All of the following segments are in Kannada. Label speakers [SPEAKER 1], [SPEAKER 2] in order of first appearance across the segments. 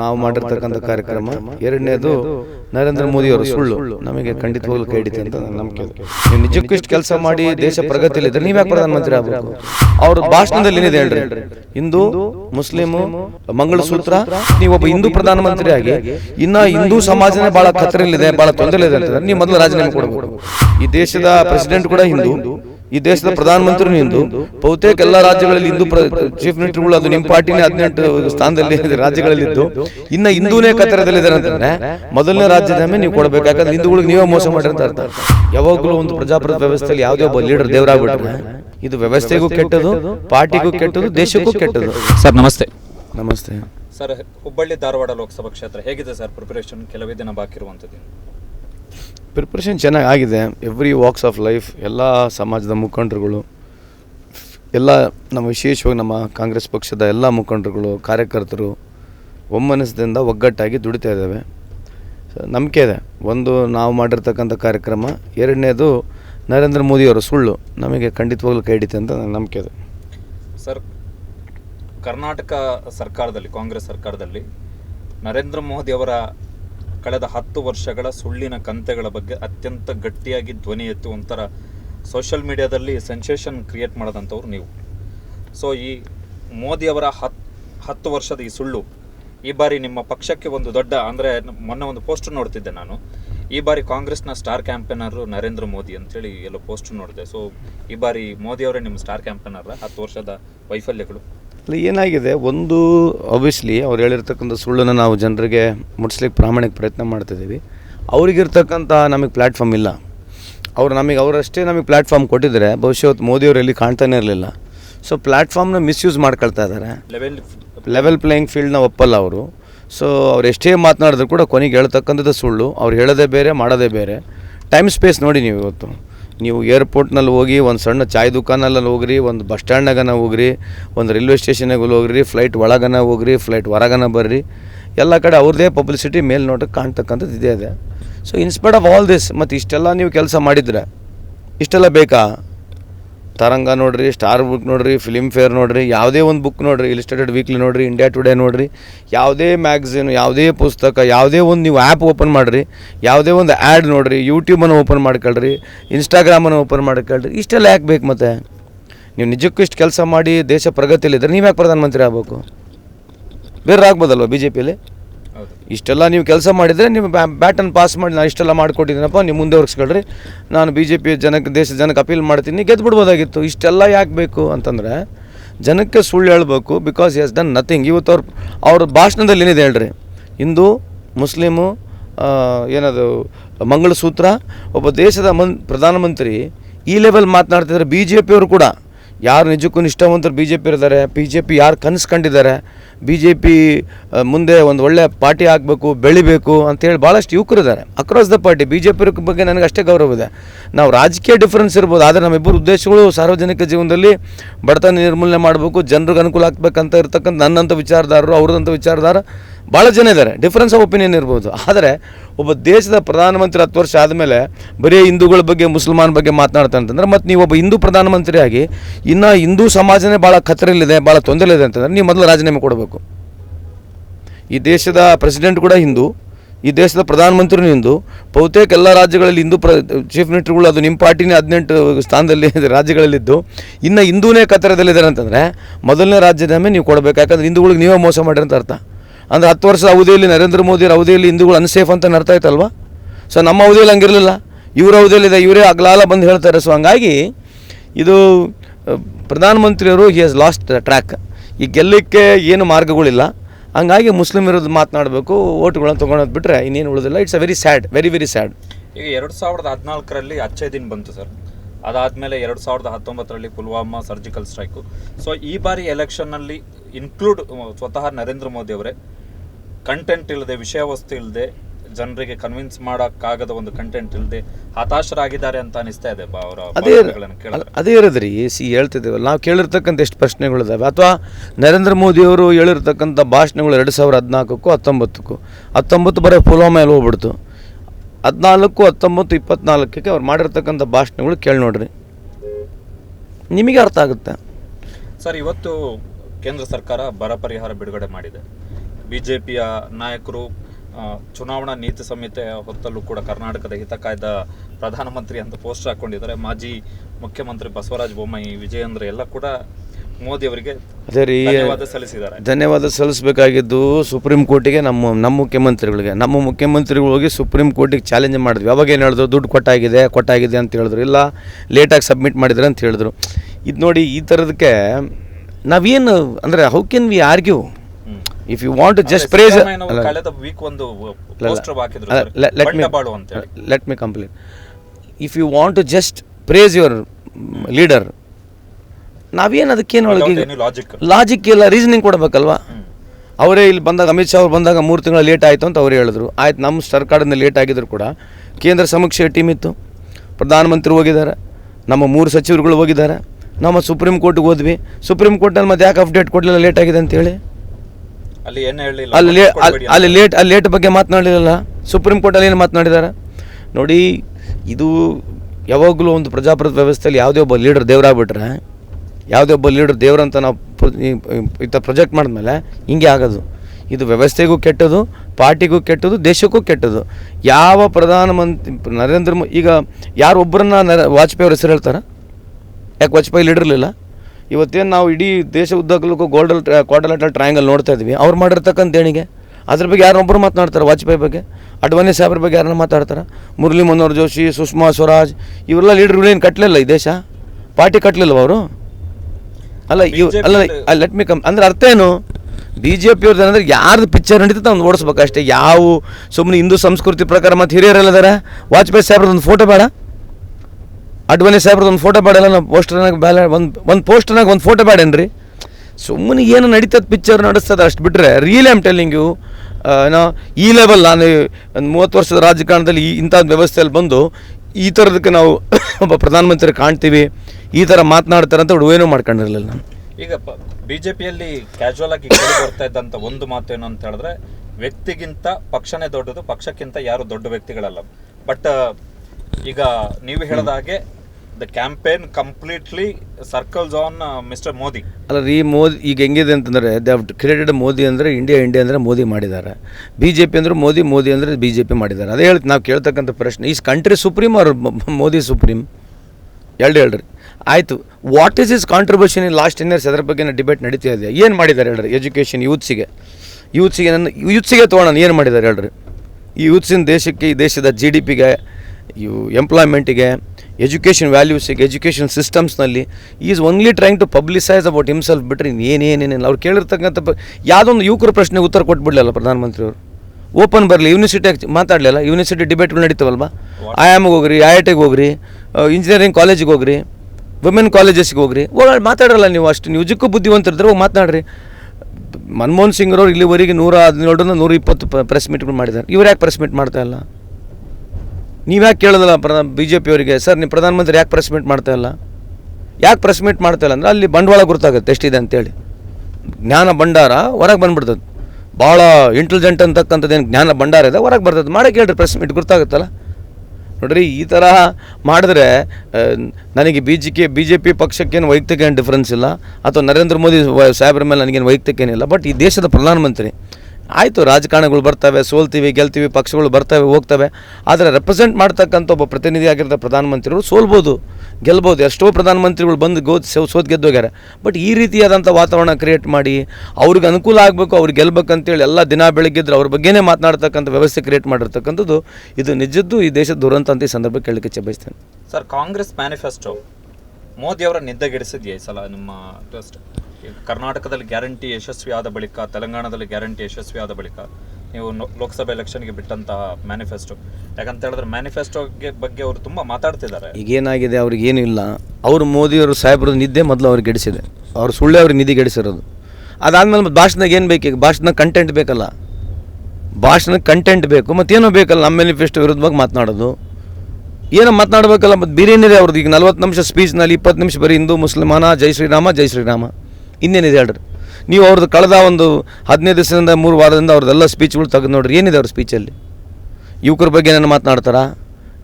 [SPEAKER 1] ನಾವು ಮಾಡಿರ್ತಕ್ಕಂಥ ಕಾರ್ಯಕ್ರಮ. ಎರಡನೇದು ನರೇಂದ್ರ ಮೋದಿ ಅವರು ಸುಳ್ಳು. ನಮಗೆ ಖಂಡಿತವಾಗ್ಲೂ ಕೈ ಹಿಡಿತೆ ಅಂತ ನನ್ನ ನಂಬಿಕೆ. ನೀವು ನಿಜಕ್ಕೂ ಇಷ್ಟು ಕೆಲಸ ಮಾಡಿ ದೇಶ ಪ್ರಗತಿಯಲ್ಲಿದ್ದರೆ ನೀವ್ಯಾಕೆ ಪ್ರಧಾನಮಂತ್ರಿ ಆಗಬೇಕು? ಅವ್ರ ಭಾಷಣದಲ್ಲಿ ಏನಿದೆ ಹೇಳ್ರಿ? ಹಿಂದೂ ಮುಸ್ಲಿಮು ಮಂಗಳಸೂತ್ರ ನೀವೊಬ್ಬ ಹಿಂದೂ ಪ್ರಧಾನಮಂತ್ರಿ ಆಗಿ ಇನ್ನ ಹಿಂದೂ ಸಮಾಜನೇ ಬಹಳ ಖತರಲ್ಲಿದೆ ಬಹಳ ತೊಂದರೆಲಿದೆ ಅಂತ ನೀವು ಮೊದಲು ರಾಜೀನಾಮೆ ಕೊಡಬೇಕು. ಈ ದೇಶದ ಪ್ರೆಸಿಡೆಂಟ್ ಕೂಡ ಹಿಂದೂ. ಈ ದೇಶದ ಪ್ರಧಾನಮಂತ್ರಿ ಹಿಂದೂ ಬಹುತೇಕ ಎಲ್ಲ ರಾಜ್ಯಗಳಲ್ಲಿ ಹಿಂದೂ ಚೀಫ್ ಮಿನಿಸ್ಟರ್ಗಳು ಅದು ನಿಮ್ಮ ಪಾರ್ಟಿನೇ ಹದಿನೆಂಟು ಸ್ಥಾನದಲ್ಲಿ ರಾಜ್ಯಗಳಲ್ಲಿದ್ದು. ಇನ್ನ ಹಿಂದೂನೇ ಕತ್ತರದಲ್ಲಿದ್ದಾರೆ ಅಂತಂದ್ರೆ ಮೊದಲನೇ ಮೇಲೆ ನೀವು ಕೊಡಬೇಕು. ಯಾಕಂದ್ರೆ ಹಿಂದೂಗಳಿಗೆ ನೀವೇ ಮೋಸ ಮಾಡಿರಂತ ಅರ್ಥ. ಯಾವಾಗಲೂ ಒಂದು ಪ್ರಜಾಪ್ರಭುತ್ವ ವ್ಯವಸ್ಥೆಯಲ್ಲಿ ಯಾವುದೇ ಒಬ್ಬ ಲೀಡರ್ ದೇವರಾಗ್ಬಿಟ್ರೆ ಇದು ವ್ಯವಸ್ಥೆಗೂ ಕೆಟ್ಟದು ಪಾರ್ಟಿಗೂ ಕೆಟ್ಟದು ದೇಶಕ್ಕೂ ಕೆಟ್ಟದು.
[SPEAKER 2] ಸರ್ ನಮಸ್ತೆ.
[SPEAKER 1] ನಮಸ್ತೆ.
[SPEAKER 2] ಸರ್ ಹುಬ್ಬಳ್ಳಿ ಧಾರವಾಡ ಲೋಕಸಭಾ ಕ್ಷೇತ್ರ ಹೇಗಿದೆ ಸರ್? ಪ್ರಿಪರೇಷನ್ ಕೆಲವೇ ದಿನ ಬಾಕಿ ಇರುವಂಥದ್ದು.
[SPEAKER 1] ಪ್ರಿಪ್ರೇಷನ್ ಚೆನ್ನಾಗಿ ಆಗಿದೆ ಎವ್ರಿ ವಾಕ್ಸ್ ಆಫ್ ಲೈಫ್ ಎಲ್ಲ ಸಮಾಜದ ಮುಖಂಡರುಗಳು, ಎಲ್ಲ ನಮ್ಮ ವಿಶೇಷವಾಗಿ ನಮ್ಮ ಕಾಂಗ್ರೆಸ್ ಪಕ್ಷದ ಎಲ್ಲ ಮುಖಂಡರುಗಳು, ಕಾರ್ಯಕರ್ತರು ಒಮ್ಮನಸ್ಸದಿಂದ ಒಗ್ಗಟ್ಟಾಗಿ ದುಡಿತಾ ಇದ್ದಾವೆ. ನಂಬಿಕೆ ಇದೆ. ಒಂದು ನಾವು ಮಾಡಿರ್ತಕ್ಕಂಥ ಕಾರ್ಯಕ್ರಮ, ಎರಡನೇದು ನರೇಂದ್ರ ಮೋದಿಯವರ ಸುಳ್ಳು. ನಮಗೆ ಖಂಡಿತವಾಗ್ಲೂ ಕೈ ಅಂತ ನನ್ನ ನಂಬಿಕೆ ಇದೆ.
[SPEAKER 2] ಸರ್, ಕರ್ನಾಟಕ ಸರ್ಕಾರದಲ್ಲಿ, ಕಾಂಗ್ರೆಸ್ ಸರ್ಕಾರದಲ್ಲಿ ನರೇಂದ್ರ ಮೋದಿ ಅವರ ಕಳೆದ ಹತ್ತು ವರ್ಷಗಳ ಸುಳ್ಳಿನ ಕಂತೆಗಳ ಬಗ್ಗೆ ಅತ್ಯಂತ ಗಟ್ಟಿಯಾಗಿ ಧ್ವನಿ ಎತ್ತು ಒಂಥರ ಸೋಷಿಯಲ್ ಮೀಡಿಯಾದಲ್ಲಿ ಸೆನ್ಸೇಷನ್ ಕ್ರಿಯೇಟ್ ಮಾಡಿದಂಥವ್ರು ನೀವು. ಸೊ ಈ ಮೋದಿಯವರ ಹತ್ತು ಹತ್, ಹತ್ತು ವರ್ಷದ ಈ ಸುಳ್ಳು, ಈ ಬಾರಿ ನಿಮ್ಮ ಪಕ್ಷಕ್ಕೆ ಒಂದು ದೊಡ್ಡ, ಅಂದರೆ ಮೊನ್ನೆ ಒಂದು ಪೋಸ್ಟ್ ನೋಡ್ತಿದ್ದೆ ನಾನು. ಈ ಬಾರಿ ಕಾಂಗ್ರೆಸ್ನ ಸ್ಟಾರ್ ಕ್ಯಾಂಪೇನರು ನರೇಂದ್ರ ಮೋದಿ ಅಂತೇಳಿ ಎಲ್ಲೋ ಪೋಸ್ಟ್ ನೋಡಿದೆ. ಸೊ ಈ ಬಾರಿ ಮೋದಿ ಅವರೇ ನಿಮ್ಮ ಸ್ಟಾರ್ ಕ್ಯಾಂಪೇನರ ಹತ್ತು ವರ್ಷದ ವೈಫಲ್ಯಗಳು.
[SPEAKER 1] ಅಲ್ಲಿ ಏನಾಗಿದೆ? ಒಂದು ಆಬ್ವಿಯಸ್ಲಿ ಅವ್ರು ಹೇಳಿರ್ತಕ್ಕಂಥ ಸುಳ್ಳನ್ನು ನಾವು ಜನರಿಗೆ ಮುಟ್ಸ್ಲಿಕ್ಕೆ ಪ್ರಾಮಾಣಿಕ ಪ್ರಯತ್ನ ಮಾಡ್ತಿದ್ದೀವಿ. ಅವ್ರಿಗಿರ್ತಕ್ಕಂಥ ನಮಗೆ ಪ್ಲ್ಯಾಟ್ಫಾರ್ಮ್ ಇಲ್ಲ. ಅವ್ರು ನಮಗೆ ಅವರಷ್ಟೇ ನಮಗೆ ಪ್ಲ್ಯಾಟ್ಫಾರ್ಮ್ ಕೊಟ್ಟಿದ್ದಾರೆ ಬಹುಶಃ ಮೋದಿ ಮೋದಿಯವರು ಎಲ್ಲಿ ಕಾಣ್ತಾನೆ ಇರಲಿಲ್ಲ. ಸೊ ಪ್ಲ್ಯಾಟ್ಫಾರ್ಮ್ನ ಮಿಸ್ಯೂಸ್ ಮಾಡ್ಕೊಳ್ತಾ ಇದ್ದಾರೆ
[SPEAKER 2] ಲೆವೆಲ್
[SPEAKER 1] ಲೆವೆಲ್ ಪ್ಲೇಯಿಂಗ್ ಫೀಲ್ಡ್ನ ಒಪ್ಪಲ್ಲ ಅವರು. ಸೊ ಅವ್ರು ಎಷ್ಟೇ ಮಾತನಾಡಿದ್ರು ಕೂಡ ಕೊನೆಗೆ ಹೇಳ್ತಕ್ಕಂಥದ್ದು ಸುಳ್ಳು. ಅವ್ರು ಹೇಳೋದೇ ಬೇರೆ ಮಾಡೋದೇ ಬೇರೆ. ಟೈಮ್ ಸ್ಪೇಸ್ ನೋಡಿ ನೀವು ಇವತ್ತು. ನೀವು ಏರ್ಪೋರ್ಟ್ನಲ್ಲಿ ಹೋಗಿ, ಒಂದು ಸಣ್ಣ ಚಾಯ್ ದುಕಾನಲ್ಲಿ ಹೋಗ್ರಿ, ಒಂದು ಬಸ್ ಸ್ಟ್ಯಾಂಡ್ನಾಗನ ಹೋಗ್ರಿ, ಒಂದು ರೈಲ್ವೆ ಸ್ಟೇಷನಾಗ ಹೋಗ್ರಿ, ಫ್ಲೈಟ್ ಒಳಗನ ಹೋಗ್ರಿ, ಫ್ಲೈಟ್ ಹೊರಗನ ಬರ್ರಿ. ಎಲ್ಲ ಕಡೆ ಅವ್ರದ್ದೇ ಪಬ್ಲಿಸಿಟಿ ಮೇಲ್ನೋಟಕ್ಕೆ ಕಾಣ್ತಕ್ಕಂಥದ್ದು ಇದೇ ಇದೆ. So inspired of all this ಮತ್ತು ಇಷ್ಟೆಲ್ಲ ನೀವು ಕೆಲಸ ಮಾಡಿದರೆ, ಇಷ್ಟೆಲ್ಲ ಬೇಕಾ? ತರಂಗ ನೋಡ್ರಿ ಸ್ಟಾರ್ ಬುಕ್ ನೋಡ್ರಿ ಫಿಲಿಮ್ ಫೇರ್ ನೋಡ್ರಿ, ಯಾವುದೇ ಒಂದು ಬುಕ್ ನೋಡ್ರಿ ಇಲಿಸ್ಟ್ರೇಟೆಡ್ ವೀಕ್ಲಿ ನೋಡ್ರಿ ಇಂಡಿಯಾ ಟುಡೇ ನೋಡ್ರಿ, ಯಾವುದೇ ಮ್ಯಾಗ್ಝಿನ್ ಯಾವುದೇ ಪುಸ್ತಕ, ಯಾವುದೇ ಒಂದು ನೀವು ಆ್ಯಪ್ ಓಪನ್ ಮಾಡಿರಿ, ಯಾವುದೇ ಒಂದು ಆ್ಯಡ್ ನೋಡ್ರಿ ಯೂಟ್ಯೂಬನ್ನು ಓಪನ್ ಮಾಡ್ಕೊಳ್ರಿ ಇನ್ಸ್ಟಾಗ್ರಾಮನ್ನು ಓಪನ್ ಮಾಡ್ಕೊಳ್ರಿ, ಇಷ್ಟೆಲ್ಲ ಯಾಕೆ ಬೇಕು ಮತ್ತೆ? ನೀವು ನಿಜಕ್ಕೂ ಇಷ್ಟು ಕೆಲಸ ಮಾಡಿ ದೇಶ ಪ್ರಗತಿಯಲ್ಲಿದ್ದರೆ ನೀವು ಯಾಕೆ ಪ್ರಧಾನಮಂತ್ರಿ ಆಗಬೇಕು? ಬೇರೆ ಆಗ್ಬೋದಲ್ವ ಬಿ ಜೆ ಪಿಯಲ್ಲಿ ಇಷ್ಟೆಲ್ಲ ನೀವು ಕೆಲಸ ಮಾಡಿದರೆ ನೀವು ಬ್ಯಾಟನ್ ಪಾಸ್ ಮಾಡಿ ನಾನು ಇಷ್ಟೆಲ್ಲ ಮಾಡಿಕೊಟ್ಟಿದ್ದೀನಪ್ಪ, ನೀವು ಮುಂದೆ ಹೊರ್ಸ್ಕೊಳ್ರಿ ನಾನು ಬಿ ಜೆ ಪಿ ಜನಕ್ಕೆ ದೇಶದ ಜನಕ್ಕೆ ಅಪೀಲ್ ಮಾಡ್ತೀನಿ. ಗೆದ್ದು ಬಿಡ್ಬೋದಾಗಿತ್ತು ಇಷ್ಟೆಲ್ಲ ಯಾಕೆ ಬೇಕು ಅಂತಂದರೆ, ಜನಕ್ಕೆ ಸುಳ್ಳು ಹೇಳಬೇಕು ಬಿಕಾಸ್ ಎಸ್ ಡನ್ ನಥಿಂಗ್ ಇವತ್ತು ಅವ್ರ ಅವ್ರ ಭಾಷಣದಲ್ಲಿ ಏನಿದೆ ಹೇಳ್ರಿ. ಹಿಂದೂ, ಮುಸ್ಲಿಮು ಏನದು, ಮಂಗಳಸೂತ್ರ, ಒಬ್ಬ ದೇಶದ ಮನ್ ಪ್ರಧಾನಮಂತ್ರಿ ಈ ಲೆವೆಲ್ ಮಾತನಾಡ್ತಿದ್ದಾರೆ ಬಿ ಜೆ ಪಿಯವರು ಕೂಡ. ಯಾರು ನಿಜಕ್ಕೂ ನಿಷ್ಠಾವಂತರು ಬಿ ಜೆ ಪಿ ಇದ್ದಾರೆ ಬಿ ಜೆ ಪಿ ಯಾರು ಕನಸು ಕಂಡಿದ್ದಾರೆ ಬಿ ಜೆ ಪಿ ಮುಂದೆ ಒಂದು ಒಳ್ಳೆ ಪಾರ್ಟಿ ಆಗಬೇಕು, ಬೆಳಿಬೇಕು ಅಂತೇಳಿ ಭಾಳಷ್ಟು ಯುವಕರಿದ್ದಾರೆ across the party B J P ಬಗ್ಗೆ ನನಗೆ ಅಷ್ಟೇ ಗೌರವ ಇದೆ. ನಾವು ರಾಜಕೀಯ ಡಿಫ್ರೆನ್ಸ್ ಇರ್ಬೋದು, ಆದರೆ ನಮ್ಮಿಬ್ಬರು ಉದ್ದೇಶಗಳು ಸಾರ್ವಜನಿಕ ಜೀವನದಲ್ಲಿ ಬಡತನ ನಿರ್ಮೂಲನೆ ಮಾಡಬೇಕು, ಜನರಿಗೆ ಅನುಕೂಲ ಆಗ್ಬೇಕಂತ ಇರ್ತಕ್ಕಂಥ ನನ್ನಂಥ ವಿಚಾರಧಾರರು ಅವ್ರದಂಥ ವಿಚಾರದಾರ ಭಾಳ ಜನ ಇದ್ದಾರೆ. ಡಿಫ್ರೆನ್ಸ್ ಆಫ್ ಒಪಿನಿಯನ್ ಇರ್ಬೋದು. ಆದರೆ ಒಬ್ಬ ದೇಶದ ಪ್ರಧಾನಮಂತ್ರಿ ಹತ್ತು ವರ್ಷ ಆದಮೇಲೆ ಬರೀ ಹಿಂದೂಗಳ ಬಗ್ಗೆ, ಮುಸಲ್ಮಾನ್ ಬಗ್ಗೆ ಮಾತನಾಡ್ತಾ ಅಂತಂದ್ರೆ, ಮತ್ತು ನೀವು ಒಬ್ಬ ಹಿಂದೂ ಪ್ರಧಾನಮಂತ್ರಿಯಾಗಿ ಇನ್ನು ಹಿಂದೂ ಸಮಾಜನೇ ಭಾಳ ಖತರಲ್ಲಿದೆ ಭಾಳ ತೊಂದರೆಲಿದೆ ಅಂತಂದ್ರೆ ನೀವು ಮೊದಲು ರಾಜೀನಾಮೆ ಕೊಡಬೇಕು. ಈ ದೇಶದ ಪ್ರೆಸಿಡೆಂಟ್ ಕೂಡ ಹಿಂದೂ, ಈ ದೇಶದ ಪ್ರಧಾನಮಂತ್ರಿನೂ ಹಿಂದೂ. ಬಹುತೇಕ ಎಲ್ಲ ರಾಜ್ಯಗಳಲ್ಲಿ ಹಿಂದೂ ಪ್ರ ಚೀಫ್ ಮಿನಿಸ್ಟರ್ಗಳು ಅದು ನಿಮ್ಮ ಪಾರ್ಟಿನೇ ಹದಿನೆಂಟು ಸ್ಥಾನದಲ್ಲಿ ರಾಜ್ಯಗಳಲ್ಲಿದ್ದು. ಇನ್ನು ಹಿಂದೂನೇ ಕತ್ತರದಲ್ಲಿದ್ದಾರೆ ಅಂತಂದರೆ ಮೊದಲನೇ ರಾಜ್ಯದ ಮೇಲೆ ನೀವು ಕೊಡಬೇಕು. ಯಾಕಂದ್ರೆ ಹಿಂದೂಗಳಿಗೆ ನೀವೇ ಮೋಸ ಮಾಡಿರಂತ ಅರ್ಥ. ಅಂದರೆ ಹತ್ತು ವರ್ಷದ ಅವಧಿಯಲ್ಲಿ ನರೇಂದ್ರ ಮೋದಿಯವರ ಅವಧಿಯಲ್ಲಿ ಹಿಂದೂಗಳು ಅನ್ಸೇಫ್ ಅಂತ ನಡ್ತಾ ಆಯ್ತಲ್ವಾ ಸೊ ನಮ್ಮ ಅವಧಿಯಲ್ಲಿ ಹಂಗಿರಲಿಲ್ಲ. ಇವರ ಅವಧಿಯಲ್ಲಿದೆ ಇವರೇ ಅಗ್ಲಾಲ ಬಂದು ಹೇಳ್ತಾರೆ. ಸೊ ಹಂಗಾಗಿ ಇದು ಪ್ರಧಾನಮಂತ್ರಿಯವರು ಹಿ ಹ್ಯಾಸ್ ಲಾಸ್ಟ್ ಟ್ರ್ಯಾಕ್ ಈ ಗೆಲ್ಲಕ್ಕೆ ಏನು ಮಾರ್ಗಗಳಿಲ್ಲ. ಹಂಗಾಗಿ ಮುಸ್ಲಿಂ ವಿರುದ್ಧ ಮಾತನಾಡಬೇಕು, ಓಟ್ಗಳನ್ನು ತೊಗೊಳೋದು ಬಿಟ್ಟರೆ ಇನ್ನೇನು ಉಳಿದಿಲ್ಲ. It's a very sad very very sad
[SPEAKER 2] ಈಗ ಎರಡು ಸಾವಿರದ ಹದಿನಾಲ್ಕರಲ್ಲಿ ಅಚ್ಚೆ ದಿನ ಬಂತು ಸರ್. ಅದಾದಮೇಲೆ ಎರಡು ಸಾವಿರದ ಹತ್ತೊಂಬತ್ತರಲ್ಲಿ ಪುಲ್ವಾಮಾ ಸರ್ಜಿಕಲ್ ಸ್ಟ್ರೈಕು ಸೊ ಈ ಬಾರಿ ಎಲೆಕ್ಷನ್ನಲ್ಲಿ ಇನ್ಕ್ಲೂಡ್ ಸ್ವತಃ ನರೇಂದ್ರ ಮೋದಿ ಅವರೇ. ಕಂಟೆಂಟ್ ಇಲ್ಲದೆ ವಿಷಯ ವಸ್ತು ಇಲ್ಲದೆ ಜನರಿಗೆ ಕನ್ವಿನ್ಸ್ ಮಾಡೋಕ್ಕಾಗದ ಒಂದು ಕಂಟೆಂಟ್ ಇಲ್ಲದೆ ಹತಾಶರಾಗಿದ್ದಾರೆ ಅಂತ ಅನಿಸ್ತಾ ಇದೆ ಅವರು
[SPEAKER 1] ಅದೇ ಅದೇ ಇರೋದ್ರಿ ಸಿ ಹೇಳ್ತಿದ್ದೇವಲ್ಲ ನಾವು ಕೇಳಿರ್ತಕ್ಕಂಥ ಎಷ್ಟು ಪ್ರಶ್ನೆಗಳಿದಾವೆ ಅಥವಾ ನರೇಂದ್ರ ಮೋದಿಯವರು ಹೇಳಿರ್ತಕ್ಕಂಥ ಭಾಷಣಗಳು ಎರಡು ಸಾವಿರದ ಹದಿನಾಲ್ಕಕ್ಕೂ ಹತ್ತೊಂಬತ್ತಕ್ಕೂ. ಹತ್ತೊಂಬತ್ತು ಬರೀ ಪುಲ್ವಾಮ ಎಲ್ಲ ಹೋಗ್ಬಿಡ್ತು? ಹದಿನಾಲ್ಕು, ಹತ್ತೊಂಬತ್ತು, ಇಪ್ಪತ್ನಾಲ್ಕಕ್ಕೆ ಅವ್ರು ಮಾಡಿರ್ತಕ್ಕಂಥ ಭಾಷಣಗಳು ಕೇಳಿ ನೋಡ್ರಿ. ನಿಮಗೆ ಅರ್ಥ ಆಗುತ್ತೆ.
[SPEAKER 2] ಸರ್, ಇವತ್ತು ಕೇಂದ್ರ ಸರ್ಕಾರ ಬರ ಪರಿಹಾರ ಬಿಡುಗಡೆ ಮಾಡಿದೆ. ಬಿ ಜೆ ಪಿಯ ನಾಯಕರು ಚುನಾವಣಾ ನೀತಿ ಸಂಹಿತೆ ಹೊತ್ತಲ್ಲೂ ಕೂಡ ಕರ್ನಾಟಕದ ಹಿತ ಕಾಯ್ದ ಪ್ರಧಾನಮಂತ್ರಿ ಅಂತ ಪೋಸ್ಟ್ ಹಾಕೊಂಡಿದ್ದಾರೆ. ಮಾಜಿ ಮುಖ್ಯಮಂತ್ರಿ ಬಸವರಾಜ ಬೊಮ್ಮಾಯಿ, ವಿಜಯೇಂದ್ರ ಎಲ್ಲ ಕೂಡ ಮೋದಿ ಅವರಿಗೆ
[SPEAKER 1] ಅದೇ ರೀ
[SPEAKER 2] ಸಲ್ಲಿಸಿದ್ದಾರೆ.
[SPEAKER 1] ಧನ್ಯವಾದ ಸಲ್ಲಿಸಬೇಕಾಗಿದ್ದು ಸುಪ್ರೀಂ ಕೋರ್ಟಿಗೆ ನಮ್ಮ ನಮ್ಮ ಮುಖ್ಯಮಂತ್ರಿಗಳಿಗೆ ನಮ್ಮ ಮುಖ್ಯಮಂತ್ರಿಗಳು ಹೋಗಿ ಸುಪ್ರೀಂ ಕೋರ್ಟಿಗೆ ಚಾಲೆಂಜ್ ಮಾಡಿದ್ವಿ. ಅವಾಗ ಏನು ಹೇಳಿದ್ರು? ದುಡ್ಡು ಕೊಟ್ಟಾಗಿದೆ ಕೊಟ್ಟಾಗಿದೆ ಅಂತ ಹೇಳಿದ್ರು. ಇಲ್ಲ ಲೇಟಾಗಿ ಸಬ್ಮಿಟ್ ಮಾಡಿದ್ರೆ ಅಂತ ಹೇಳಿದ್ರು. ಇದು ನೋಡಿ ಈ ಥರದಕ್ಕೆ ನಾವೇನು ಅಂದರೆ how can we argue if you want just praise let me complete if you want to just praise your leader ನಾವೇನು ಅದಕ್ಕೇನು ಒಳಗೆ
[SPEAKER 2] ಲಾಜಿಕ್
[SPEAKER 1] ಲಾಜಿಕ್ ಇಲ್ಲ ರೀಸನಿಂಗ್ ಕೊಡಬೇಕಲ್ವಾ? ಅವರೇ ಇಲ್ಲಿ ಬಂದಾಗ ಅಮಿತ್ ಶಾ ಅವ್ರು ಬಂದಾಗ ಮೂರು ತಿಂಗಳು ಲೇಟ್ ಆಯಿತು ಅಂತ ಅವ್ರು ಹೇಳಿದ್ರು. ಆಯ್ತು ನಮ್ಮ ಸರ್ಕಾರದಿಂದ ಲೇಟ್ ಆಗಿದ್ರು ಕೂಡ ಕೇಂದ್ರ ಸಮೀಕ್ಷೆ ಟೀಮ್ ಇತ್ತು. ಪ್ರಧಾನಮಂತ್ರಿ ಹೋಗಿದ್ದಾರೆ. ನಮ್ಮ ಮೂರು ಸಚಿವರುಗಳು ಹೋಗಿದ್ದಾರೆ. ನಮ್ಮ ಸುಪ್ರೀಂ ಕೋರ್ಟ್ಗೆ ಹೋದ್ವಿ. ಸುಪ್ರೀಂ ಕೋರ್ಟಲ್ಲಿ ಮತ್ತೆ ಯಾಕೆ ಅಪ್ಡೇಟ್ ಕೊಡಲಿಲ್ಲ ಲೇಟ್ ಆಗಿದೆ ಅಂತೇಳಿ
[SPEAKER 2] ಅಲ್ಲಿ ಏನು ಹೇಳಿ
[SPEAKER 1] ಅಲ್ಲಿ ಲೇ
[SPEAKER 2] ಕೊಡ್ಬೇಡಿ
[SPEAKER 1] ಅಲ್ಲಿ- ಅಲ್ಲಿ ಲೇಟ್ ಅಲ್ಲಿ ಲೇಟ್ ಬಗ್ಗೆ ಮಾತನಾಡಲಿಲ್ಲ. ಸುಪ್ರೀಂ ಕೋರ್ಟಲ್ಲಿ ಏನು ಮಾತನಾಡಿದ್ದಾರೆ? ನೋಡಿ ಇದು ಯಾವಾಗಲೂ ಒಂದು ಪ್ರಜಾಪ್ರಭುತ್ವ ವ್ಯವಸ್ಥೆಯಲ್ಲಿ ಯಾವುದೇ ಒಬ್ಬ ಲೀಡರ್ ದೇವರಾಗ್ಬಿಟ್ರೆ ಯಾವುದೇ ಒಬ್ಬ ಲೀಡರ್ ದೇವರಂತ ನಾವು ಈ- ಥರ ಪ್ರೊಜೆಕ್ಟ್ ಮಾಡಿದ್ಮೇಲೆ ಹಿಂಗೆ ಆಗೋದು. ಇದು ವ್ಯವಸ್ಥೆಗೂ ಕೆಟ್ಟದು, ಪಾರ್ಟಿಗೂ ಕೆಟ್ಟದು, ದೇಶಕ್ಕೂ ಕೆಟ್ಟದು. ಯಾವ ಪ್ರಧಾನಮಂತ್ರಿ ನರೇಂದ್ರ ಮೋ ಈಗ ಯಾರೊಬ್ಬರನ್ನ ನರ ವಾಜಪೇಯಿ ಅವ್ರ ಹೆಸರು ಹೇಳ್ತಾರೆ? ಯಾಕೆ ವಾಜಪೇಯಿ ಲೀಡರ್ ಇರಲಿಲ್ಲ? ಇವತ್ತೇನು ನಾವು ಇಡೀ ದೇಶ ಉದ್ದಕ್ಕೂ ಗೋಲ್ಡಲ್ ಕ್ವಾಡಲಟಲ್ ಟ್ರಯಾಂಗಲ್ ನೋಡ್ತಾ ಇದ್ವಿ. ಅವ್ರು ಮಾಡಿರ್ತಕ್ಕಂಥ ದೇಣಿಗೆ. ಅದ್ರ ಬಗ್ಗೆ ಯಾರೊಬ್ಬರು ಮಾತನಾಡ್ತಾರೆ ವಾಜಪೇಯಿ ಬಗ್ಗೆ? ಅಡ್ವಾನಿ ಸಾಹೇಬ್ರ ಬಗ್ಗೆ ಯಾರನ್ನ ಮಾತಾಡ್ತಾರೆ? ಮುರಳಿ ಮನೋಹರ್ ಜೋಶಿ, ಸುಷ್ಮಾ ಸ್ವರಾಜ್ ಇವರೆಲ್ಲ ಲೀಡರ್ಗಳೇನು ಕಟ್ಟಲಿಲ್ಲ ಈ ದೇಶ? ಪಾರ್ಟಿ ಕಟ್ಟಲಿಲ್ಲ ಅವರು? ಅಲ್ಲ ಇವ್ ಅಲ್ಲ ಲೆಟ್ ಮಿ ಕಮ್ ಅಂದ್ರೆ ಅರ್ಥ ಏನು? ಬಿ ಜೆ ಪಿಯವ್ರದ್ದು ಏನಂದ್ರೆ ಯಾರ್ದು ಪಿಕ್ಚರ್ ನಡೀತದೆ ಅವ್ನು ಓಡಿಸ್ಬೇಕು ಅಷ್ಟೇ ಯಾವ ಸುಮ್ಮನೆ ಹಿಂದೂ ಸಂಸ್ಕೃತಿ ಪ್ರಕಾರ ಮತ್ತು ಹಿರಿಯರಲ್ಲದಾರ ವಾಜಪೇಯಿ ಸಾಹೇಬ್ರದ್ದು ಒಂದು ಫೋಟೋ ಬೇಡ. ಅಡ್ವಾನಿ ಸಾಹೇಬ್ರದ್ದು ಒಂದು ಫೋಟೋ ಬೇಡಲ್ಲ ನಾವು ಪೋಸ್ಟರ್ನಾಗ ಬೇಡ ಒಂದು ಒಂದು ಪೋಸ್ಟರ್ನಾಗ ಒಂದು ಫೋಟೋ ಬೇಡೇನ್ರಿ ಸುಮ್ಮನೆ ಏನು ನಡೀತದ ಪಿಕ್ಚರ್ ನಡೆಸ್ತದೆ ಅಷ್ಟು ಬಿಟ್ಟರೆ ರಿಯಲ್ ಆಮ್ ಟೆಲ್ಲಿಂಗ್ ಯು ಏನೋ ಈ ಲೆವೆಲ್ ನಾನು ಒಂದು ಮೂವತ್ತು ವರ್ಷದ ರಾಜಕಾರಣದಲ್ಲಿ ಈ ಇಂಥ ವ್ಯವಸ್ಥೆಯಲ್ಲಿ ಬಂದು ಈ ಥರದಕ್ಕೆ ನಾವು ಒಬ್ಬ ಪ್ರಧಾನಮಂತ್ರಿ ಕಾಣ್ತೀವಿ, ಈ ಥರ ಮಾತನಾಡ್ತಾರೆ ಅಂತ ಏನೂ ಮಾಡ್ಕೊಂಡಿರಲಿಲ್ಲ. ನಾನು
[SPEAKER 2] ಈಗ ಬಿಜೆಪಿಯಲ್ಲಿ ಕ್ಯಾಶುವಲ್ ಆಗಿ ಕೇಳಿ ಬರ್ತಾ ಇದ್ದಂತ ಒಂದು ಮಾತು ಏನು ಅಂತ ಹೇಳಿದ್ರೆ, ವ್ಯಕ್ತಿಗಿಂತ ಪಕ್ಷನೇ ದೊಡ್ಡದು, ಪಕ್ಷಕ್ಕಿಂತ ಯಾರು ದೊಡ್ಡ ವ್ಯಕ್ತಿಗಳಲ್ಲ. ಬಟ್ ಈಗ ನೀವು ಹೇಳಿದ ಹಾಗೆ the campaign completely circles on mister Modi
[SPEAKER 1] ಅಲ್ಲ, ರೀ, ಮೋದಿ, ಈಗ ಹೆಂಗಿದೆ ಅಂತಂದರೆ ದೇ ಹವ್ ಕ್ರಿಯೇಟೆಡ್ ಮೋದಿ ಅಂದರೆ ಇಂಡಿಯಾ ಇಂಡಿಯಾ ಅಂದರೆ ಮೋದಿ ಮಾಡಿದ್ದಾರೆ. ಬಿ ಜೆ ಪಿ ಅಂದರೆ ಮೋದಿ ಮೋದಿ ಅಂದರೆ ಬಿ ಜೆ ಪಿ ಮಾಡಿದ್ದಾರೆ. ಅದೇ ಹೇಳ್ತೀನಿ, ನಾವು ಕೇಳ್ತಕ್ಕಂಥ ಪ್ರಶ್ನೆ, ಈಸ್ ಕಂಟ್ರಿ ಸುಪ್ರೀಮ್ ಅವ್ರ ಮೋದಿ ಸುಪ್ರೀಮ್ ಎರಡು ಹೇಳ್ರಿ. ಆಯಿತು what is his contribution in last ten years ಅದ್ರ ಬಗ್ಗೆ ಡಿಬೇಟ್ ನಡೀತಾ ಇದೆ. ಏನು ಮಾಡಿದ್ದಾರೆ ಹೇಳ್ರಿ ಎಜುಕೇಷನ್ ಯೂತ್ಸಿಗೆ ಯೂತ್ಸಿಗೆ ನನ್ನ ಯೂತ್ಸಿಗೆ ತೊಗೊಳೋಣ ಏನು ಮಾಡಿದ್ದಾರೆ ಹೇಳ್ರಿ? ಈ ಯೂತ್ಸಿನ ದೇಶಕ್ಕೆ, ಈ ದೇಶದ ಜಿ ಡಿ ಪಿಗೆ ಇವು ಎಂಪ್ಲಾಯ್ಮೆಂಟಿಗೆ ಎಜುಕೇಷನ್ ವ್ಯಾಲ್ಯೂಸಿಗೆ education ಸಿಸ್ಟಮ್ಸ್ನಲ್ಲಿ is only trying to publicise about himself ಬಿಟ್ಟರೆ ಏನೇನೇನಿಲ್ಲ ಅವ್ರು ಕೇಳಿರ್ತಕ್ಕಂಥ ಯಾವುದೊಂದು ಯುವಕರ ಪ್ರಶ್ನೆಗೆ ಉತ್ತರ ಕೊಟ್ಬಿಡಲಿಲ್ಲ ಪ್ರಧಾನಮಂತ್ರಿಯವರು ಓಪನ್ ಬರಲಿ ಯೂನಿವರ್ಸಿಟಿ ಮಾತಾಡಲಿಲ್ಲ ಯೂನಿವರ್ಸಿಟಿ ಡಿಬೇಟ್ಗಳು ನಡೀತಾವಲ್ವಾ? ಐ ಆಮ್ಗೆ ಹೋಗ್ರಿ ಐ ಐ ಟಿಗೆ ಹೋಗ್ರಿ ಇಂಜಿನಿಯರಿಂಗ್ ಕಾಲೇಜಿಗೆ ಹೋಗ್ರಿ ವುಮೆನ್ ಕಾಲೇಜಸ್ಗೆ ಹೋಗ್ರಿ, ಹೋಗಿ ಮಾತಾಡಲ್ಲ ನೀವು ಅಷ್ಟು, ನೀವು ನಿಜಕ್ಕೂ ಬುದ್ಧಿವಂತರಿದ್ರೆ ಹೋಗಿ ಮಾತನಾಡ್ರಿ ಮನಮೋಹನ್ ಸಿಂಗ್ರವ್ರು ಇಲ್ಲಿವರೆಗೆ ನೂರ ಹದಿನೇಳರಿಂದ ನೂರ ಇಪ್ಪತ್ತು ಪ್ರೆಸ್ ಮೀಟ್ಗಳು ಮಾಡಿದ್ದಾರೆ. ಇವ್ರು ಯಾಕೆ ಪ್ರೆಸ್ ಮೀಟ್ ಮಾಡ್ತಾ ಇಲ್ಲ? ನೀವು ಯಾಕೆ ಕೇಳೋದಲ್ಲ ಪ್ರಧಾನ ಬಿ ಜೆ ಪಿಯವರಿಗೆ ಸರ್, ನೀವು ಪ್ರಧಾನಮಂತ್ರಿ ಯಾಕೆ ಪ್ರೆಸ್ ಮೀಟ್ ಮಾಡ್ತಾ ಇಲ್ಲ? ಯಾಕೆ ಪ್ರೆಸ್ ಮೀಟ್ ಮಾಡ್ತಾ ಇಲ್ಲ ಅಂದರೆ ಅಲ್ಲಿ ಬಂಡವಾಳ ಗೊತ್ತಾಗುತ್ತೆ ಎಷ್ಟಿದೆ ಅಂತೇಳಿ. ಜ್ಞಾನ ಭಂಡಾರ ಹೊರಗೆ ಬಂದ್ಬಿಡ್ತದೆ. ಭಾಳ ಇಂಟೆಲಿಜೆಂಟ್ ಅಂತಕ್ಕಂಥದ್ದೇನು ಜ್ಞಾನ ಭಂಡಾರ ಇದೆ, ಹೊರಗೆ ಬರ್ತದೆ. ಮಾಡಕ್ಕೆ ಹೇಳ್ರಿ ಪ್ರೆಸ್ ಮೀಟ್ ಗೊತ್ತಾಗುತ್ತಲ್ಲ ನೋಡ್ರಿ, ಈ ಥರ ಮಾಡಿದ್ರೆ ನನಗೆ B J K B J P ಪಕ್ಷಕ್ಕೇನು ವೈಯಕ್ತಿಕ ಏನು ಡಿಫ್ರೆನ್ಸ್ ಇಲ್ಲ. ಅಥವಾ ನರೇಂದ್ರ ಮೋದಿ ಸಾಹೇಬ್ರ ಮೇಲೆ ನನಗೇನು ವೈಯಕ್ತಿಕ ಏನಿಲ್ಲ. ಬಟ್ ಈ ದೇಶದ ಪ್ರಧಾನಮಂತ್ರಿ ಆಯಿತು, ರಾಜಕಾರಣಗಳು ಬರ್ತವೆ, ಸೋಲ್ತೀವಿ, ಗೆಲ್ತೀವಿ, ಪಕ್ಷಗಳು ಬರ್ತವೆ, ಹೋಗ್ತವೆ, ಆದರೆ ರೆಪ್ರೆಸೆಂಟ್ ಮಾಡ್ತಕ್ಕಂಥ ಒಬ್ಬ ಪ್ರತಿನಿಧಿ ಆಗಿರೋ ಪ್ರಧಾನಮಂತ್ರಿಗಳು ಸೋಲ್ಬೋದು, ಗೆಲ್ಬೋದು. ಎಷ್ಟೋ ಪ್ರಧಾನಮಂತ್ರಿಗಳು ಬಂದು ಗೋ ಸೋತ್ ಗೆದ್ದೋಗ್ಯಾರ. ಬಟ್ ಈ ರೀತಿಯಾದಂಥ ವಾತಾವರಣ ಕ್ರಿಯೇಟ್ ಮಾಡಿ, ಅವ್ರಿಗೆ ಅನುಕೂಲ ಆಗಬೇಕು, ಅವ್ರಿಗೆ ಗೆಲ್ಬೇಕಂತೇಳಿ ಎಲ್ಲ ದಿನ ಬೆಳಗ್ಗೆದ್ರೆ ಅವ್ರ ಬಗ್ಗೆನೇ ಮಾತನಾಡ್ತಕ್ಕಂಥ ವ್ಯವಸ್ಥೆ ಕ್ರಿಯೇಟ್ ಮಾಡಿರ್ತಕ್ಕಂಥದ್ದು ಇದು ನಿಜದ್ದು. ಈ ದೇಶದ ದುರಂತ ಅಂತ ಈ ಸಂದರ್ಭಕ್ಕೆ ಕೇಳಲಿಕ್ಕೆ ಬಯಸ್ತೇನೆ
[SPEAKER 2] ಸರ್, ಕಾಂಗ್ರೆಸ್ ಮ್ಯಾನಿಫೆಸ್ಟೋ ಮೋದಿ ಅವರ ನಿದ್ದೆಗೆಡಿಸಿದೆಯಾ ಈ ಸಲ ನಿಮ್ಮ ಕರ್ನಾಟಕದಲ್ಲಿ ಗ್ಯಾರಂಟಿ ಯಶಸ್ವಿ ಆದ ಬಳಿಕ, ತೆಲಂಗಾಣದಲ್ಲಿ ಗ್ಯಾರಂಟಿ ಯಶಸ್ವಿ ಆದ ಬಳಿಕ ನೀವು ಲೋಕಸಭೆ ಎಲೆಕ್ಷನ್ಗೆ ಬಿಟ್ಟಂತಹ ಮ್ಯಾನಿಫೆಸ್ಟೋ ಯಾಕಂತ ಹೇಳಿದ್ರೆ ಮ್ಯಾನಿಫೆಸ್ಟೋಗೆ ಬಗ್ಗೆ ಅವರು ತುಂಬ ಮಾತಾಡ್ತಿದ್ದಾರೆ.
[SPEAKER 1] ಈಗೇನಾಗಿದೆ ಅವ್ರಿಗೆ ಏನೂ ಇಲ್ಲ. ಅವರು ಮೋದಿಯವರು ಸಾಹೇಬ್ರ ನಿದ್ದೆ ಮೊದಲು ಅವ್ರಿಗೆ ಗೆಡಿಸಿದೆ. ಅವ್ರು ಸುಳ್ಳೆ ಅವ್ರಿಗೆ ನಿಧಿ ಗೆಡಿಸಿರೋದು. ಅದಾದ್ಮೇಲೆ ಮತ್ತೆ ಭಾಷಣದಾಗ ಏನು ಬೇಕು ಈಗ ಭಾಷಣ ಕಂಟೆಂಟ್ ಬೇಕಲ್ಲ. ಭಾಷಣ ಕಂಟೆಂಟ್ ಬೇಕು ಮತ್ತೇನೋ ಬೇಕಲ್ಲ. ನಮ್ಮ ಮ್ಯಾನಿಫೆಸ್ಟೋ ವಿರುದ್ಧವಾಗಿ ಮಾತನಾಡೋದು. ಏನೋ ಮಾತನಾಡಬೇಕಲ್ಲ, ಮತ್ತು ಬಿರಿಯಾನಿ ಅವ್ರದ್ದು. ಈಗ ನಲ್ವತ್ತು ನಿಮಿಷ ಸ್ಪೀಚ್ನಲ್ಲಿ ಇಪ್ಪತ್ತು ನಿಮಿಷ ಬರೀ ಹಿಂದೂ ಮುಸ್ಲಿಮಾನ ಜೈ ಶ್ರೀರಾಮ ಜೈ ಶ್ರೀರಾಮ. ಇನ್ನೇನಿದೆ ಹೇಳ್ರಿ. ನೀವು ಅವ್ರದ್ದು ಕಳೆದ ಒಂದು ಹದಿನೈದು ದಿವಸದಿಂದ ಮೂರು ವಾರದಿಂದ ಅವ್ರದ್ದೆಲ್ಲ ಸ್ಪೀಚ್ಗಳು ತೆಗೆದು ನೋಡ್ರಿ, ಏನಿದೆ ಅವ್ರ ಸ್ಪೀಚಲ್ಲಿ ಯುವಕರ ಬಗ್ಗೆ ಏನಾರು ಮಾತನಾಡ್ತಾರೆ?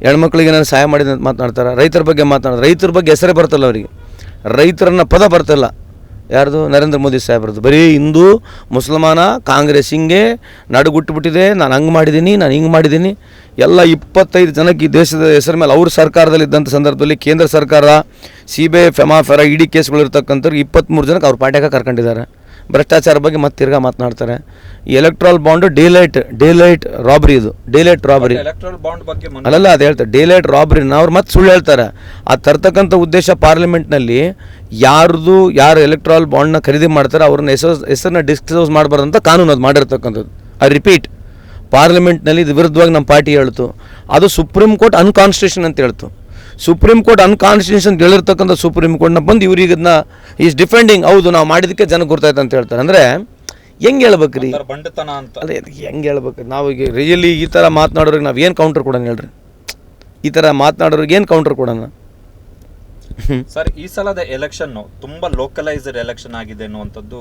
[SPEAKER 1] ಹೆಣ್ಮಕ್ಳಿಗೆ ಏನಾರು ಸಹಾಯ ಮಾಡಿದ ಮಾತನಾಡ್ತಾರೆ? ಮಾತನಾಡ್ತಾರ ರೈತರ ಬಗ್ಗೆ ಮಾತನಾಡ್ತಾರೆ? ರೈತರ ಬಗ್ಗೆ ಹೆಸರೇ ಬರ್ತಲ್ಲ ಅವರಿಗೆ. ರೈತರನ್ನ ಪದ ಬರ್ತಿಲ್ಲ ಯಾರ್ದು? ನರೇಂದ್ರ ಮೋದಿ ಸಾಹೇಬ್ರದ್ದು. ಬರೀ ಹಿಂದೂ, ಮುಸಲ್ಮಾನ, ಕಾಂಗ್ರೆಸ್ ಹಿಂಗೆ ನಡುಗುಟ್ಟುಬಿಟ್ಟಿದೆ. ನಾನು ಹಂಗೆ ಮಾಡಿದ್ದೀನಿ, ನಾನು ಹಿಂಗೆ ಮಾಡಿದ್ದೀನಿ. ಎಲ್ಲ ಇಪ್ಪತ್ತೈದು ಜನಕ್ಕೆ ಈ ದೇಶದ ಹೆಸರ ಮೇಲೆ ಅವ್ರ ಸರ್ಕಾರದಲ್ಲಿ ಇದ್ದಂಥ ಸಂದರ್ಭದಲ್ಲಿ ಕೇಂದ್ರ ಸರ್ಕಾರ, C B I FEMA FERA ED ಕೇಸ್ಗಳು ಇರ್ತಕ್ಕಂಥವ್ರು ಇಪ್ಪತ್ತ್ಮೂರು ಜನಕ್ಕೆ ಅವ್ರ ಪಾಟ್ಯಾಗ ಕರ್ಕೊಂಡಿದ್ದಾರೆ. ಭ್ರಷ್ಟಾಚಾರ ಬಗ್ಗೆ ಮತ್ತೆ ತಿರ್ಗಾ ಮಾತನಾಡ್ತಾರೆ. ಈ electoral bond daylight daylight robbery ಇದು ಡೇಲೈಟ್ ರಾಬರಿ
[SPEAKER 2] ಎಲೆಕ್ಟ್ರಲ್ ಬಾಂಡ್ ಬಗ್ಗೆ ಅಲ್ಲ
[SPEAKER 1] ಅಲ್ಲಲ್ಲ ಅದು ಹೇಳ್ತಾರೆ. ಡೇಲೈಟ್ ರಾಬ್ರಿನ ಅವ್ರು ಮತ್ತೆ ಸುಳ್ಳು ಹೇಳ್ತಾರೆ. ಆ ತರ್ತಕ್ಕಂಥ ಉದ್ದೇಶ ಪಾರ್ಲಿಮೆಂಟ್ನಲ್ಲಿ ಯಾರ್ದು ಯಾರು ಎಲೆಕ್ಟ್ರಾಲ್ ಬಾಂಡ್ನ ಖರೀದಿ ಮಾಡ್ತಾರೆ ಅವ್ರನ್ನ ಹೆಸರು ಹೆಸರನ್ನ ಡಿಸ್ಕ್ಲೋಸ್ ಮಾಡಬಾರ್ದು ಅಂತ ಕಾನೂನು ಅದು ಮಾಡಿರ್ತಕ್ಕಂಥದ್ದು. ಐ ರಿಪೀಟ್ ಪಾರ್ಲಿಮೆಂಟ್ನಲ್ಲಿ ಇದು ವಿರುದ್ಧವಾಗಿ ನಮ್ಮ ಪಾರ್ಟಿ ಹೇಳ್ತು. ಅದು ಸುಪ್ರೀಂ ಕೋರ್ಟ್ ಅನ್ಕಾನ್ಸ್ಟಿಟ್ಯೂಷನ್ ಅಂತ ಹೇಳ್ತು. ಸುಪ್ರೀಂ ಕೋರ್ಟ್ ಅನ್ಕಾನ್ಸ್ಟಿಟ್ಯೂಷನ್ ಹೇಳಿರ್ತಕ್ಕಂಥ ಸುಪ್ರೀಂ ಕೋರ್ಟ್ನ ಬಂದು ಇವ್ರಿಗೆ ಇದನ್ನ ಈಸ್ ಡಿಫೆಂಡಿಂಗ್ ಹೌದು ನಾವು ಮಾಡಿದ್ದಕ್ಕೆ ಜನ ಗೊತ್ತಾಯ್ತು ಅಂತ ಹೇಳ್ತಾರೆ. ಅಂದರೆ ಹೆಂಗೆ ಹೇಳ್ಬೇಕ್ರಿ?
[SPEAKER 2] ಬಂಡತನ ಅಂತ.
[SPEAKER 1] ಅದೇ ಅದು ಹೆಂಗೆ ಹೇಳ್ಬೇಕು ನಾವು ಈಗ ರಿಯಲಿ ಈ ಥರ ಮಾತನಾಡೋರಿಗೆ ನಾವು ಏನು ಕೌಂಟರ್ ಕೊಡೋಣ ಹೇಳ್ರಿ? ಈ ಥರ ಮಾತನಾಡೋರಿಗೆ ಏನು ಕೌಂಟರ್ ಕೊಡೋಣ?
[SPEAKER 2] ಸರ್ ಈ ಸಲದ ಎಲೆಕ್ಷನ್ನು ತುಂಬಾ ಲೋಕಲೈಸ್ಡ್ ಎಲೆಕ್ಷನ್ ಆಗಿದೆ ಅನ್ನುವಂಥದ್ದು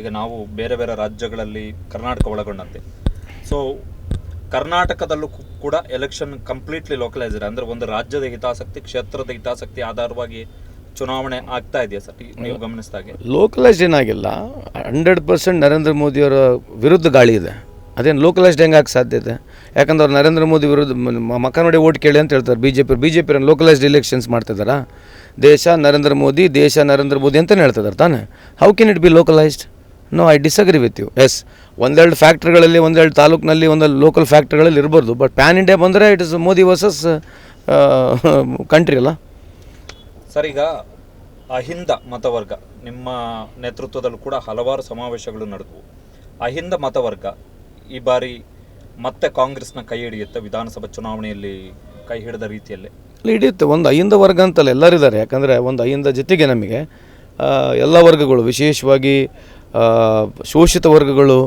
[SPEAKER 2] ಈಗ ನಾವು ಬೇರೆ ಬೇರೆ ರಾಜ್ಯಗಳಲ್ಲಿ ಕರ್ನಾಟಕ ಒಳಗೊಂಡಂತೆ. ಸೊ ಕರ್ನಾಟಕದಲ್ಲೂ ಕೂಡ ಎಲೆಕ್ಷನ್ ಕಂಪ್ಲೀಟ್ಲಿ ಲೋಕಲೈಸ್ಡ್ ಅಂದ್ರೆ ಒಂದು ರಾಜ್ಯದ ಹಿತಾಸಕ್ತಿ, ಕ್ಷೇತ್ರದ ಹಿತಾಸಕ್ತಿ ಆಧಾರವಾಗಿ ಚುನಾವಣೆ ಆಗ್ತಾ ಇದೆಯಾ ಸರ್? ನೀವು ಗಮನಿಸಿದಾಗೆ?
[SPEAKER 1] ಲೋಕಲೈಸ್ಡ್ ಏನಾಗಿಲ್ಲ ಹಂಡ್ರೆಡ್ ಪರ್ಸೆಂಟ್ ನರೇಂದ್ರ ಮೋದಿಯವರ ವಿರುದ್ಧ ಗಾಳಿ ಇದೆ. ಅದೇನು ಲೋಕಲೈಸ್ಡ್ ಹೆಂಗೆ ಸಾಧ್ಯತೆ ಯಾಕಂದ್ರೆ ಅವ್ರು ನರೇಂದ್ರ ಮೋದಿ ವಿರುದ್ಧ ಮಕ್ಕ ನೋಡಿ ಓಟ್ ಕೇಳಿ ಅಂತ ಹೇಳ್ತಾರೆ B J P B J P localised elections ಮಾಡ್ತಿದ್ದಾರಾ ದೇಶ ನರೇಂದ್ರ ಮೋದಿ, ದೇಶ ನರೇಂದ್ರ ಮೋದಿ ಅಂತಲೇ ಹೇಳ್ತಿದ್ದಾರೆ ತಾನೆ? How can it be localised no I disagree with you yes ಒಂದೆರಡು ಫ್ಯಾಕ್ಟ್ರಿಗಳಲ್ಲಿ ಒಂದೆರಡು ತಾಲೂಕಿನಲ್ಲಿ ಒಂದೆರಡು ಲೋಕಲ್ ಫ್ಯಾಕ್ಟ್ರಿಗಳಲ್ಲಿ ಇರ್ಬೋದು. ಬಟ್ ಪ್ಯಾನ್ ಇಂಡಿಯಾ ಬಂದರೆ it is Modi versus country ಅಲ್ಲ.
[SPEAKER 2] ಸರ್ ಈಗ ಅಹಿಂದ ಮತವರ್ಗ ನಿಮ್ಮ ನೇತೃತ್ವದಲ್ಲೂ ಕೂಡ ಹಲವಾರು ಸಮಾವೇಶಗಳು ನಡೆದವು. ಅಹಿಂದ ಮತವರ್ಗ ಈ ಬಾರಿ ಮತ್ತೆ ಕಾಂಗ್ರೆಸ್ನ ಕೈ ಹಿಡಿಯುತ್ತೆ ವಿಧಾನಸಭಾ ಚುನಾವಣೆಯಲ್ಲಿ ಕೈ ಹಿಡಿದ ರೀತಿಯಲ್ಲಿ.
[SPEAKER 1] ಹಿಡಿಯುತ್ತೆ. ಒಂದು ಅಹಿಂದ ವರ್ಗ ಅಂತಲ್ಲ ಎಲ್ಲರಿದ್ದಾರೆ. ಯಾಕಂದರೆ ಒಂದು ಅಹಿಂದ ಜೊತೆಗೆ ನಮಗೆ ಎಲ್ಲ ವರ್ಗಗಳು, ವಿಶೇಷವಾಗಿ ಶೋಷಿತ ವರ್ಗಗಳು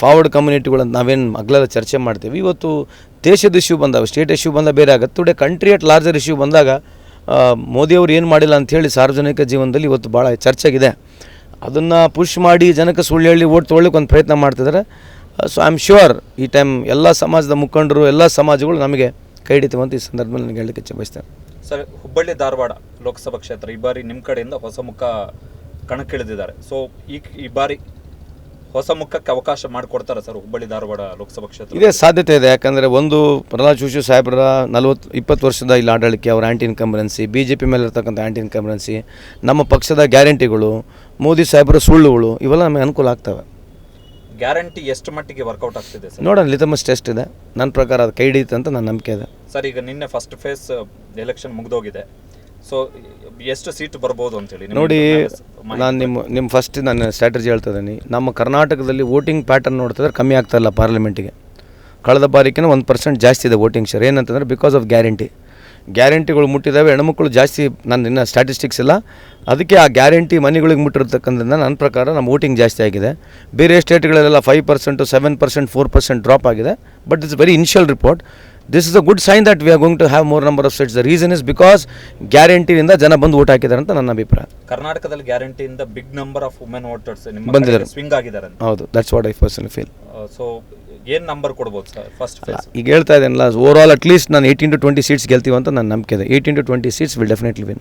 [SPEAKER 1] ಫಾರ್ವರ್ಡ್ ಕಮ್ಯುನಿಟಿಗಳು ನಾವೇನು ಮಗ್ಲೆಲ್ಲ ಚರ್ಚೆ ಮಾಡ್ತೀವಿ. ಇವತ್ತು ದೇಶದ ಇಶ್ಯೂ ಬಂದಾಗ ಸ್ಟೇಟ್ ಇಶ್ಯೂ ಬಂದಾಗ ಬೇರೆ ಆಗುತ್ತೆ. Today country at larger issue ಬಂದಾಗ ಮೋದಿಯವರು ಏನು ಮಾಡಿಲ್ಲ ಅಂಥೇಳಿ ಸಾರ್ವಜನಿಕ ಜೀವನದಲ್ಲಿ ಇವತ್ತು ಭಾಳ ಚರ್ಚೆಗಿದೆ ಅದನ್ನು ಪುಷ್ ಮಾಡಿ ಜನಕ್ಕೆ ಸುಳ್ಳು ಹೇಳಿ ಓಟ್ ತೊಗೊಳ್ಳಿಕ್ಕೆ ಒಂದು ಪ್ರಯತ್ನ ಮಾಡ್ತಿದ್ದಾರೆ ಸೊ ಐ ಆಮ್ ಶ್ಯೂರ್ ಈ ಟೈಮ್ ಎಲ್ಲ ಸಮಾಜದ ಮುಖಂಡರು, ಎಲ್ಲ ಸಮಾಜಗಳು ನಮಗೆ ಕೈ ಹಿಡಿತೀವಂತ ಈ ಸಂದರ್ಭದಲ್ಲಿ ನನಗೆ ಹೇಳಲಿಕ್ಕೆ ಇಚ್ಛೆ ಬಯಸ್ತೇನೆ.
[SPEAKER 2] ಸರ್ ಹುಬ್ಬಳ್ಳಿ ಧಾರವಾಡ ಲೋಕಸಭಾ ಕ್ಷೇತ್ರ ಈ ಬಾರಿ ನಿಮ್ಮ ಕಡೆಯಿಂದ ಹೊಸ ಮುಖ ಕಣಕ್ಕಿಳಿದಿದ್ದಾರೆ. ಸೊ ಈ ಈ ಬಾರಿ ಹೊಸ ಮುಖಕ್ಕೆ ಅವಕಾಶ ಮಾಡಿಕೊಡ್ತಾರೆ ಸರ್ ಹುಬ್ಬಳ್ಳಿ ಧಾರವಾಡ ಲೋಕಸಭಾ ಕ್ಷೇತ್ರ?
[SPEAKER 1] ಇದೇ ಸಾಧ್ಯತೆ ಇದೆ. ಯಾಕಂದರೆ ಒಂದು ಪ್ರಹ್ಲಾದ್ ಜೋಶಿ ಸಾಹೇಬರ ನಲವತ್ತು ಇಪ್ಪತ್ತು ವರ್ಷದ ಇಲ್ಲಿ ಆಡಳಿಕೆ ಅವರ anti incumbency B J P ಮೇಲೆ ಇರ್ತಕ್ಕಂಥ ಆ್ಯಂಟಿ ಇನ್ಕಂಬರೆನ್ಸಿ ನಮ್ಮ ಪಕ್ಷದ ಗ್ಯಾರಂಟಿಗಳು ಮೋದಿ ಸಾಹೇಬರ ಸುಳ್ಳುಗಳು ಇವೆಲ್ಲ ನಮಗೆ ಅನುಕೂಲ ಆಗ್ತವೆ.
[SPEAKER 2] ಗ್ಯಾರಂಟಿ ಎಷ್ಟು ಮಟ್ಟಿಗೆ ವರ್ಕೌಟ್ ಆಗ್ತಿದೆ ಸರ್?
[SPEAKER 1] ನೋಡೋಣ ಲಿತಮಸ್ ಟೆಸ್ಟ್ ಇದೆ. ನನ್ನ ಪ್ರಕಾರ ಅದು ಕೈ ಹಿಡಿಯುತ್ತೆ ಅಂತ ನನ್ನ ನಂಬಿಕೆ ಇದೆ.
[SPEAKER 2] ಸರ್ ಈಗ ನಿನ್ನೆ ಫಸ್ಟ್ ಫೇಸ್ ಎಲೆಕ್ಷನ್ ಮುಗಿದೋಗಿದೆ. ಸೊ ಎಷ್ಟು ಸೀಟ್ ಬರ್ಬೋದು ಅಂತೇಳಿ ನಿಮ್ಗೆ
[SPEAKER 1] ನೋಡಿ ನಾನು ನಿಮ್ಮ ನಿಮ್ಮ ಫಸ್ಟ್ ನಾನು ಸ್ಟ್ರಾಟಜಿ ಹೇಳ್ತಾ ಇದ್ದೀನಿ. ನಮ್ಮ ಕರ್ನಾಟಕದಲ್ಲಿ ವೋಟಿಂಗ್ ಪ್ಯಾಟರ್ನ್ ನೋಡ್ತಿದ್ರೆ ಕಮ್ಮಿ ಆಗ್ತಾ ಇಲ್ಲ ಪಾರ್ಲಿಮೆಂಟಿಗೆ ಕಳೆದ ಬಾರಿಕಿನ ಒಂದು ಪರ್ಸೆಂಟ್ ಜಾಸ್ತಿ ಇದೆ ವೋಟಿಂಗ್ ಶೇರ್ ಏನಂತಂದರೆ ಬಿಕಾಸ್ ಆಫ್ ಗ್ಯಾರಂಟಿ ಗ್ಯಾರಂಟಿಗಳು ಮುಟ್ಟಿದ್ದಾವೆ ಹೆಣ್ಮಕ್ಳು ಜಾಸ್ತಿ ನಾನು ಇನ್ನು ಸ್ಟ್ಯಾಟಿಸ್ಟಿಕ್ಸ್ ಇಲ್ಲ. ಅದಕ್ಕೆ ಆ ಗ್ಯಾರಂಟಿ ಮನೆಗಳಿಗೆ ಮುಟ್ಟಿರ್ತಕ್ಕಂಥದ್ದು ನನ್ನ ಪ್ರಕಾರ ನಮ್ಮ ವೋಟಿಂಗ್ ಜಾಸ್ತಿ ಆಗಿದೆ. ಬೇರೆ ಸ್ಟೇಟ್ಗಳಲ್ಲೆಲ್ಲ five percent seven percent four percent drop ಆಗಿದೆ. But it's very initial report this is a good sign that we are going to have more number of seats the reason is because ಗ್ಯಾರಂಟಿಯಿಂದ ಜನ ಬಂದು ಓಟ್ ಹಾಕಿದ್ದಾರೆ ಅಂತ ನನ್ನ ಅಭಿಪ್ರಾಯ.
[SPEAKER 2] ಕರ್ನಾಟಕದಲ್ಲಿ ಗ್ಯಾರಂಟಿಯಿಂದ big number of women voters
[SPEAKER 1] ಬಂದಿದ್ದಾರೆ.
[SPEAKER 2] ಸ್ವಿಂಗ್ ಆಗಿದ್ದಾರೆ ಅಂತ.
[SPEAKER 1] ಹೌದು that's what I person feel
[SPEAKER 2] so ಏನ್ ನಂಬರ್ ಕೊಡ್ಬೋದು ಸರ್ ಫಸ್ಟ್ ಫೇಸ್
[SPEAKER 1] ಈಗ ಹೇಳ್ತಾ ಇದ್ದೇನಲ್ಲ ಓವರ್ ಆಲ್ ಅಟ್ಲೀಸ್ಟ್ ನಾನು ಏಯ್ಟೀನ್ ಟು ಟ್ವೆಂಟಿ ಸೀಟ್ಸ್ ಗೆಲ್ತೀವಿ ಅಂತ ನನ್ನ ನಂಬಿಕೆ ಇದೆ. Eighteen to twenty seats will definitely win